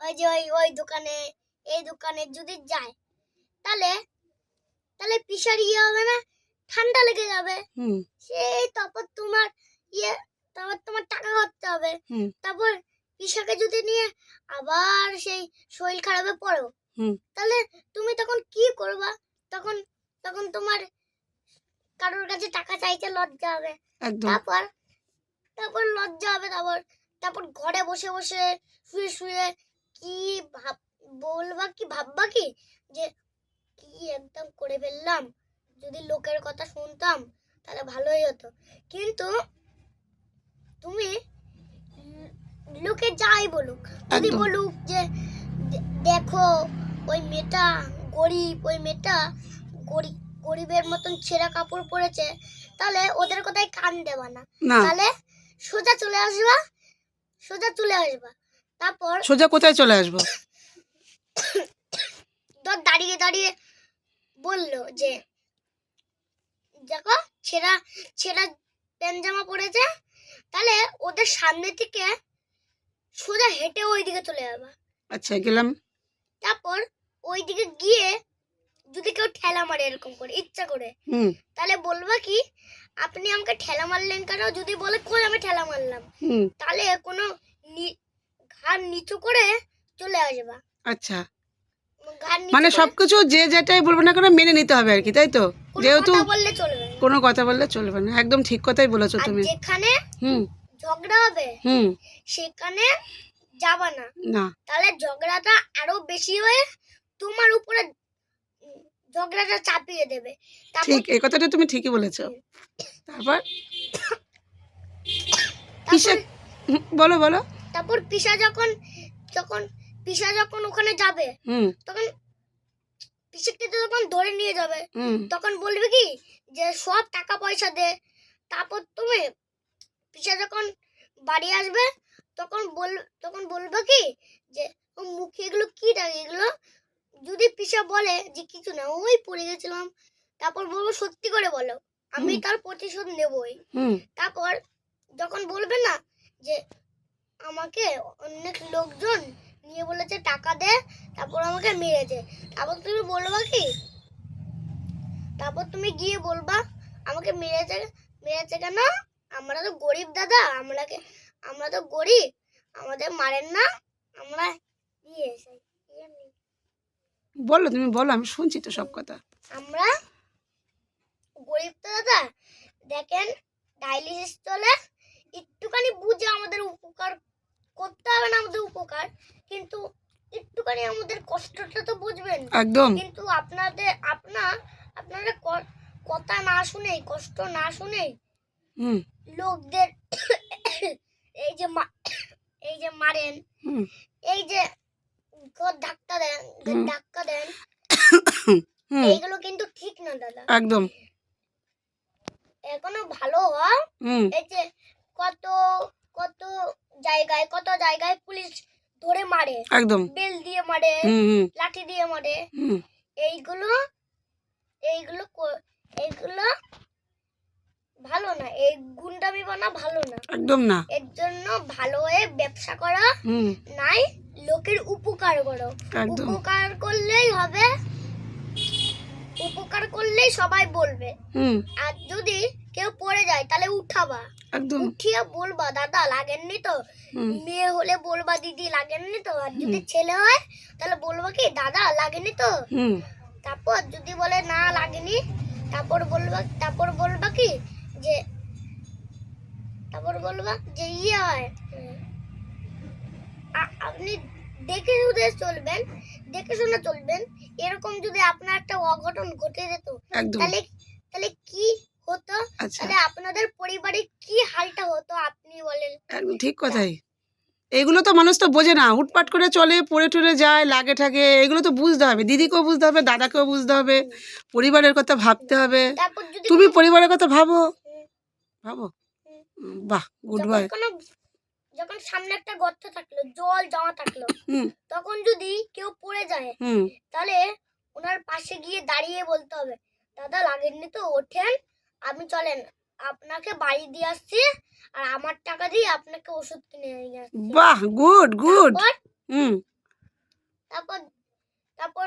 ওই যে ওই ওই দোকানে এই দোকানে যদি যায় তাহলে তাহলে পিসার ইয়ে হবে না ঠান্ডা লেগে যাবে। সেই তারপর তোমার ইয়ে তারপর তোমার টাকা খরচা হবে। তারপর পিসাকে যদি নিয়ে আবার সেই শরীর খারাপে পড়ো তাহলে তুমি তখন কি করবা? তখন তখন তোমার কারোর কাছে টাকা চাইতে লজ্জা হবে। তারপর তারপর লজ্জা হবে তারপর তারপর ঘরে বসে বসে শুয়ে শুয়ে কি ভাব বলবা কি ভাববা কি? যে কি একদম করে ফেললাম। যদি লোকের কথা শুনতাম তাহলে ভালোই হতো। কিন্তু তুমি লোকে যাই বলুক যদি বলুক যে দেখো ওই মেয়েটা গরিব ওই মেয়েটা গরিব গরিবের মতন ছেঁড়া কাপড় পরেছে তাহলে ওদের কথায় কান দেবা না। না। তাহলে সোজা চলে আসবা সোজা চলে আসবা। তারপর সোজা কোথায় চলে আসব? ধর দাঁড়িয়ে দাঁড়িয়ে বলল যে দেখো ছেঁড়া ছেঁড়া প্যান্ট জামা পরেছে তাহলে ওদের সামনে থেকে সোজা হেঁটে ওইদিকে চলে যাবা। আচ্ছা গেলাম। তারপর ওইদিকে গিয়ে যদি কেউ ঠেলা মারে এরকম করে ইচ্ছা করে হুম। তাহলে বলবা কি আপনি আমাকে ঠেলা মারলেন কেন? যদি বলে কই আমি ঠেলা মারলাম? হুম। তাহলে কোনো ঘাড় নিচু করে চলে আসবা। আচ্ছা। মানে সবকিছু যে যেটাই বলব না কেন মেনে নিতে হবে আর কি তাই তো? যেহেতু। কোনো কথা বললে চলবে না। একদম ঠিক কথাই বলেছ তুমি। যেখানে হুম। ঝগড়া হবে হুম। সেখানে যাবা না। না। তাহলে ঝগড়াটা আরও বেশি হয়ে তোমার উপরে ঝগড়াটা চাপিয়ে দেবে। ঠিক এই কথাটা তুমি ঠিকই বলেছ। তারপর হুম, বলো বলো। তারপর পিসা যখন যখন পিসা যখন ওখানে যাবে তখন পিসাকে তো তখন ধরে নিয়ে যাবে। তখন বলবে কি যে সব টাকা পয়সা দে। তারপর তুমি পিসা যখন বাড়ি আসবে তখন বল তখন বলবে কি যে ও মুখে এগুলো কি থাকে এগুলো যদি পিসা বলে যে কিছু না ওই পড়ে গেছিলাম। তারপর বলব সত্যি করে বলো আমি তার প্রতিশোধ নেবই। তারপর যখন বলবে না যে আমাকে অনেক লোকজন নিয়ে বলেছে টাকা দে তারপর আমাকে মেরেছে। তারপর তুমি বলবা কি? তারপর তুমি গিয়ে বলবা আমাকে মেরেছে মেরেছে কেন? আমরা তো গরিব দাদা আমরাকে আমরা তো গরিব আমাদের মারেন না আমরা সেই, ইয়ে বলো তুমি বলো আমি শুনছি তো সব কথা। আমরা গরিব তো দাদা দেখেন ডায়ালিসিস চলে একটুখানি বুঝে আমাদের উপকার করতে হবে না আমাদের উপকার কিন্তু একটুখানি আমাদের কষ্টটা তো বুঝবেন। একদম। কিন্তু আপনাদের আপনা আপনারা কথা না শুনেই কষ্ট না হুম। লোকদের এই যে এই যে মারেন এই যে ধাক্কা দেন। ধাক্কা দেন এইগুলো কিন্তু ঠিক না দাদা। একদম। এখনও ভালো হয়। এই যে কত কত জায়গায় কত জায়গায় পুলিশ ধরে মারে। একদম। বেল দিয়ে মারে লাঠি দিয়ে মারে। এইগুলো এইগুলো এইগুলো ভালো না। এই গুন্ডামি বানা ভালো না। একদম না। এর জন্য ভালো হয়ে ব্যবসা করা নাই লোকের উপকার করো। উপকার করলেই হবে উপকার করলেই সবাই বলবে। হুম। আর যদি কেউ পড়ে যায় তাহলে উঠাবা। একদম। উঠিয়ে বলবা দাদা লাগেননি তো। মেয়ে হলে বলবা দিদি লাগেননি তো। আর যদি ছেলে হয় তাহলে বলবা কি দাদা লাগেনি তো? তারপর যদি বলে না লাগেনি তারপর বলবা তারপর বলবা কি যে তারপর বলবা যে ইয়ে হয়। আপনি দেখে শুনে চলবেন দেখে শুনে চলবেন। এরকম যদি আপনার একটা অঘটন ঘটে যেত তাহলে তাহলে কি হতো আচ্ছা। তাহলে আপনাদের পরিবারে কি হালটা হতো আপনি বলেন? একদম ঠিক কথাই। এগুলো তো মানুষ তো বোঝে না। হুটপাট করে চলে পড়ে টরে যায় লাগে ঠাকে এগুলো তো বুঝতে হবে। দিদিকেও বুঝতে হবে দাদাকেও বুঝতে হবে। পরিবারের কথা ভাবতে হবে। তুমি পরিবারের কথা ভাবো। ভাবো। বাহ গুড যখন বাই যখন সামনে একটা গর্ত থাকল জল জমা থাকল তখন যদি কেউ পড়ে যায় তাহলে ওনার পাশে গিয়ে দাঁড়িয়ে বলতে হবে দাদা লাগেননি তো ওঠেন। আপনি চলেন আপনাকে বাড়ি দিয়ে আসছি আর আমার টাকা দিয়ে আপনাকে ওষুধ কিনে নিয়ে আসছি। বাহ গুড গুড। হুম। তারপর তারপর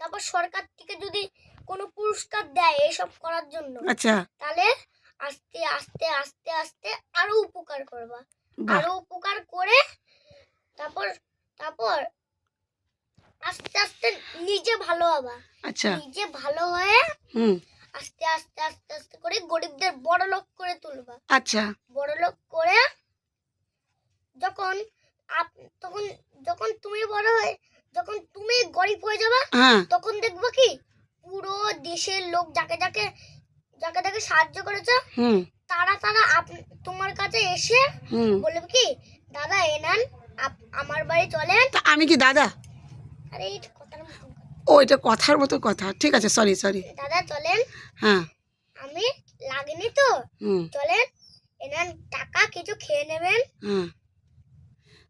তারপর সরকার থেকে যদি কোনো পুরস্কার দেয় এসব করার জন্য আচ্ছা। তাহলে আস্তে আস্তে আস্তে আস্তে আরও উপকার করবা। আরও উপকার করে তারপর তারপর আস্তে আস্তে নিজে ভালো হবা। আচ্ছা। নিজে ভালো হয়ে হুম। আস্তে আস্তে আস্তে আস্তে করে গরিবদের বড় লোক করে তুলবা। আচ্ছা। বড় লোক করে যখন আপ- তখন যখন তুমি বড় হয়ে যখন তুমি গরিব হয়ে যাবা হ্যাঁ। তখন দেখব কি পুরো দেশের লোক যাকে যাকে যাকে যাকে সাহায্য করেছে তারা তারা আপ- তোমার কাছে এসে হুম। বলবে কি দাদা এ নেন আপ- আমার বাড়ি চলেন। আমি কি দাদা? আরে এই কথার মতো কথা। ও এটা কথার মতো কথা। ঠিক আছে সরি সরি দাদা চলেন। হ্যাঁ। আমি লাগেনি তো। চলেন এ নেন টাকা কিছু খেয়ে নেবেন। হ্যাঁ।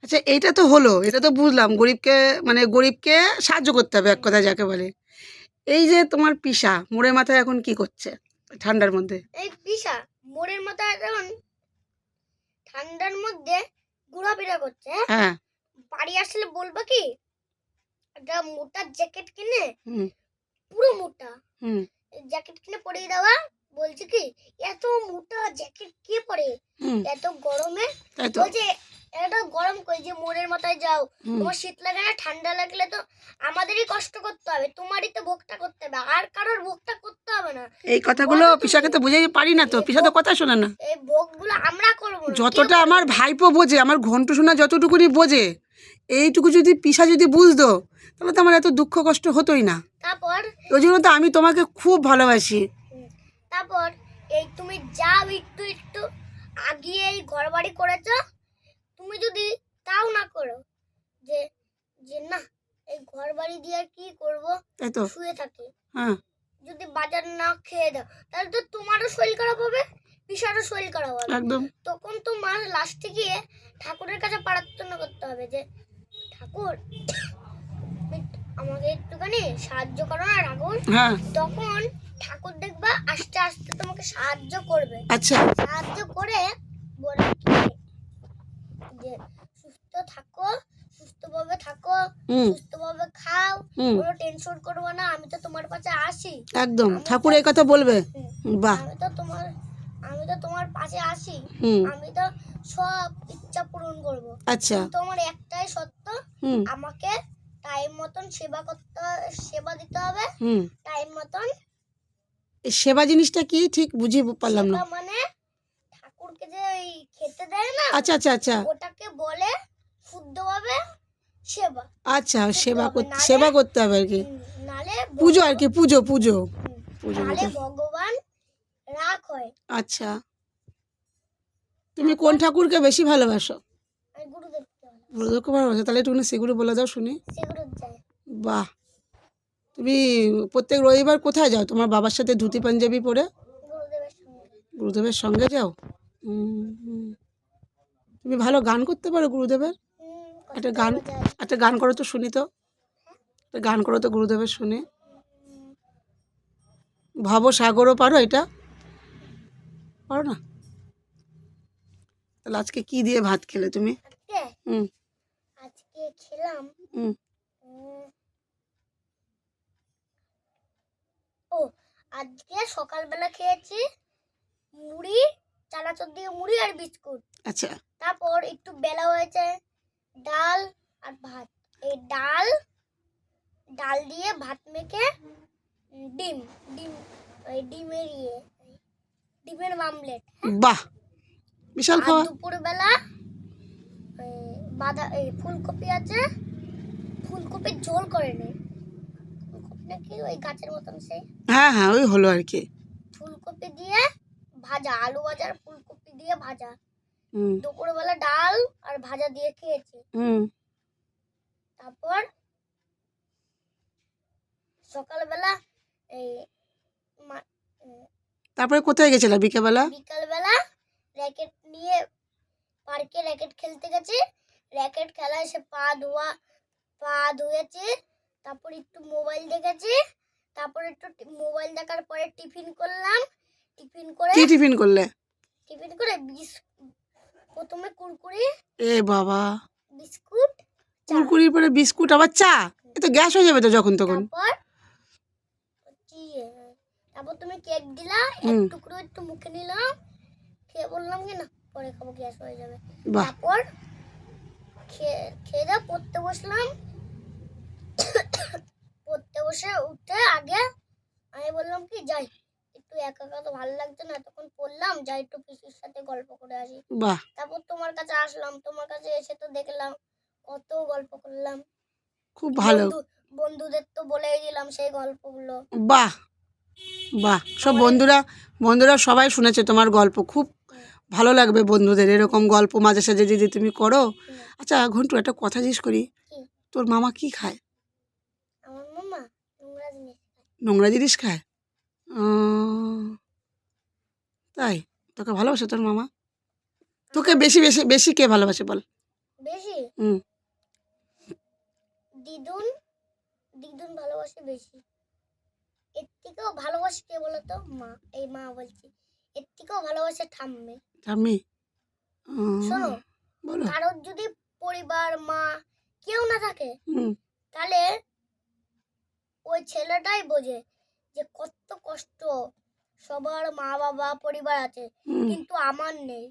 আচ্ছা এইটা তো হলো এটা তো বুঝলাম। গরিবকে মানে গরিবকে সাহায্য করতে হবে এক কথা যাকে বলে। এই যে তোমার পিসা মোড়ের মাথায় এখন কি করছে? ঠান্ডার মধ্যে। এই পিসা মোড়ের মাথায় এখন ঠান্ডার মধ্যে ঘোরাফেরা করছে। হ্যাঁ? হ্যাঁ। বাড়ি আসলে বলব কি একটা মোটা জ্যাকেট কিনে পুরো মোটা জ্যাকেট কিনে পরিয়ে দেওয়া। বলছে কি এত মোটা জ্যাকেট কে পরে? এত গরমে? বলছে এত গরম কই যে মোড়ের মাথায় যাও। তোমার শীত লাগে না ঠান্ডা লাগলে তো আমাদেরই কষ্ট করতে হবে তোমারই তো ভোগটা করতে হবে আর কারোর ভোগটা করতে হবে না। এই কথাগুলো পিসাকে তো বুঝাই পারি না তো পিসা তো কথা শোনে না। এই ভোগগুলো আমরা করব। যতটা আমার ভাইপো বোঝে আমার ঘন্টু শোনা যতটুকুনি বোঝে এইটুকু যদি পিসা যদি বুঝতো তাহলে তো আমার এত দুঃখ কষ্ট হতোই না। তারপর? ওই জন্য তো আমি তোমাকে খুব ভালোবাসি। তারপর এই তুমি যাও একটু একটু আগিয়ে এই ঘর বাড়ি করেছ তুমি যদি তাও না করো যে যে না এই ঘর বাড়ি দিয়ে আর কি করব? শুয়ে থাকি। হ্যাঁ। যদি বাজার না খেয়ে দাও তাহলে তো তোমারও শরীর খারাপ হবে পিসারও শরীর খারাপ হবে। একদম। তখন তোমার লাস্টে গিয়ে ঠাকুরের কাছে প্রার্থনা করতে হবে যে ঠাকুর আমাকে একটুখানি সাহায্য করো না ঠাকুর হ্যাঁ। তখন ঠাকুর দেখবা আস্তে আস্তে তোমাকে সাহায্য করবে। আচ্ছা। সাহায্য করে বলে যে সুস্থ থাকো সুস্থভাবে থাকো সুস্থভাবে খাও কোনো টেনশন করব না আমি তো তোমার পাশে আসি। একদম। ঠাকুর এই কথা বলবে। বাহ। আমি তো তোমার আমি তো তোমার পাশে আসি। আমি তো সব ইচ্ছা পূরণ করব। আচ্ছা। তোমার একটাই সত্য আমাকে টাইম মতন সেবা করতে সেবা দিতে হবে। হুম। টাইম মতন। সেবা জিনিসটা কি? ঠিক বুঝিয়ে পারলাম না। মানে ঠাকুরকে যে ওই খেতে দেয় না আচ্ছা আচ্ছা আচ্ছা। ওটাকে বলে শুদ্ধভাবে সেবা। আচ্ছা সেবা হবে, করতে সেবা করতে হবে আর কি। নালে পুজো আর কি পুজো পুজো। পুজো নালে ভগবান রাগ হয়। আচ্ছা। তুমি কোন ঠাকুরকে বেশি ভালোবাসো? আমি গুরুদেবকে বলে গুরুদেবকে তাহলে একটু সেগুলো বলে দাও শুনি। বাহ। তুমি প্রত্যেক রবিবার কোথায় যাও? তোমার বাবার সাথে ধুতি পাঞ্জাবি পরে? গুরুদেবের সঙ্গে। যাও? হুম, হুম। তুমি ভালো গান করতে পারো গুরুদেবের? একটা গান একটা গান করো তো শুনি তো। একটা গান করো তো গুরুদেবের শুনি। ভব সাগরও পারো এটা? পারো না? তাহলে আজকে কি দিয়ে ভাত খেলে তুমি? হুম। খেলাম। ও আজকে সকালবেলা খেয়েছি মুড়ি চানাচুর দিয়ে মুড়ি আর বিস্কুট। আচ্ছা। তারপর একটু বেলা হয়েছে ডাল আর ভাত। এই ডাল ডাল দিয়ে ভাত মেখে ডিম ডিম ওই ডিমের ইয়ে ডিমের মামলেট বাহ! বিশাল খাওয়া দুপুরবেলা বাঁধা এই ফুলকপি আছে ফুলকপির ঝোল করে নে। ফুলকপি নাকি ওই গাছের মতন সেই? হ্যাঁ হ্যাঁ ওই হলো আর কি। ফুলকপি দিয়ে ভাজা আলু ভাজা আর ফুলকপি দিয়ে ভাজা। দুপুরবেলা ডাল আর ভাজা দিয়ে খেয়েছি। তারপর সকালবেলা এই তারপরে কোথায় গেছিলা বিকেবেলা বিকালবেলা র্যাকেট নিয়ে পার্কে র্যাকেট খেলতে গেছি। র্যাকেট খেলা এসে পা ধোয়া পা ধুয়েছি তারপর একটু মোবাইল দেখেছি তারপর একটু মোবাইল দেখার পরে টিফিন করলাম টিফিন করে কি টিফিন করলে? টিফিন করে বিস প্রথমে কুরকুরি এ বাবা। বিস্কুট কুরকুরির পরে বিস্কুট আবার চা? এ তো গ্যাস হয়ে যাবে তো যখন তখন। তারপর কি তারপর তুমি কেক দিলা এক টুকরো একটু মুখে নিলাম খেয়ে বললাম কি না পরে খাব গ্যাস হয়ে যাবে। তারপর খেয়ে দিয়ে পড়তে বসলাম। পড়তে বসে উঠে আগে আমি বললাম কি যাই একটু একা একা তো ভালো লাগছে না তখন পড়লাম যাই একটু পিসির সাথে গল্প করে আসি। বাহ। তারপর তোমার কাছে আসলাম তোমার কাছে এসে তো দেখলাম কত গল্প করলাম। খুব ভালো। বন্ধুদের তো বলেই দিলাম সেই গল্পগুলো। বাহ বাহ। সব বন্ধুরা বন্ধুরা সবাই শুনেছে তোমার গল্প খুব ভালো লাগবে বন্ধুদের এরকম গল্প মাঝে সাঝে যদি তুমি করো। আচ্ছা ঘন্টু একটা কথা জিজ্ঞেস করি। তোর মামা কি খায়? নোংরা জিনিস খায়। তাই? তোকে ভালোবাসে তোর মামা? তোকে বেশি বেশি বেশি কে ভালোবাসে বল? বেশি? হুম। দিদুন দিদুন ভালোবাসে বেশি। এর থেকেও ভালোবাসে কে বলতো? মা এই মা বলছি। এর থেকেও ভালোবাসে ঠাম্মি। ঠাম্মি? শোনো বলো। কারোর যদি পরিবার মা কেউ না থাকে তাহলে ওই ছেলেটাই বোঝে যে কত কষ্ট সবার মা বাবা পরিবার আছে। কিন্তু আমার নেই।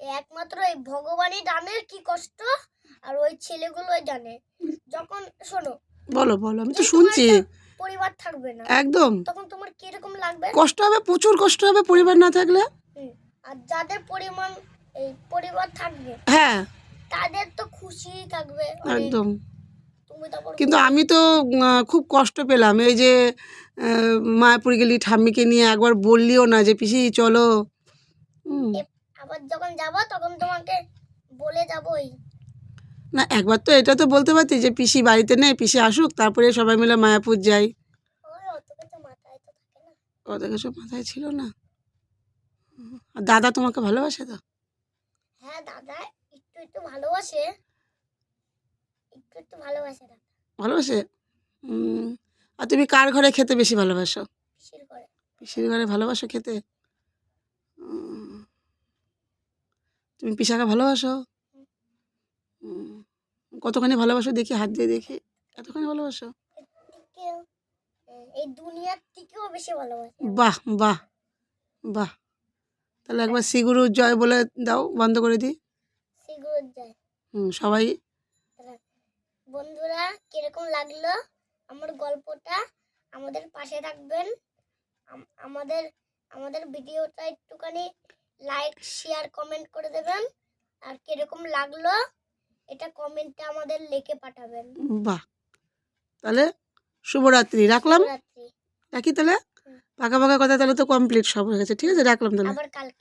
একমাত্র এই ভগবানই জানে কি কষ্ট আর ওই ছেলেগুলোই জানে। যখন শোনো বলো বলো আমি তো শুনছি। পরিবার থাকবে না। একদম। তখন তোমার কীরকম লাগবে? কষ্ট হবে প্রচুর কষ্ট হবে পরিবার না থাকলে। আর যাদের পরিমাণ এই পরিবার থাকবে হ্যাঁ। তাদের তো খুশি থাকবে। একদম। তুমি কিন্তু আমি তো খুব কষ্ট পেলাম। এই যে মায়াপুর গেলি ঠাম্মিকে নিয়ে একবার বললিও না যে পিসি চলো। আবার যখন যাব তখন তোমাকে বলে যাবই। না একবার তো এটা তো বলতে পারতি যে পিসি বাড়িতে নেই পিসি আসুক তারপরে সবাই মিলে মায়াপুর যাই। অত কিছু মাথায় ছিল না। আর দাদা তোমাকে ভালোবাসে তো? হ্যাঁ দাদা একটু একটু ভালোবাসে। একটু একটু ভালোবাসে দাদা। ভালোবাসে? আর তুমি কার ঘরে খেতে বেশি ভালোবাসো? পিসির করে পিসির ঘরে ভালোবাসো খেতে? তুমি পিসাকে ভালোবাসো? উম, কতখানি ভালোবাসো দেখি হাত দিয়ে দেখি এতখানি ভালোবাসো? এই দুনিয়ার থেকেও বেশি ভালোবাসে বাহ বাহ বাহ। তাহলে একবার সিগুরু জয় বলে দাও বন্ধ করে দিই। সিগুর যায় হুম, সবাই। বন্ধুরা কীরকম লাগল আমার গল্পটা? আমাদের পাশে থাকবেন। আমাদের আমাদের ভিডিওটা একটুখানি লাইক শেয়ার কমেন্ট করে দেবেন। আর কীরকম লাগল এটা কমেন্টে আমাদের লিখে পাঠাবেন। বাহ! তাহলে শুভরাত্রি রাখলাম? রাখি তাহলে? পাকা পাকা কথা তাহলে তো কমপ্লিট সব হয়ে গেছে। ঠিক আছে রাখলাম তাহলে। আবার কালকে।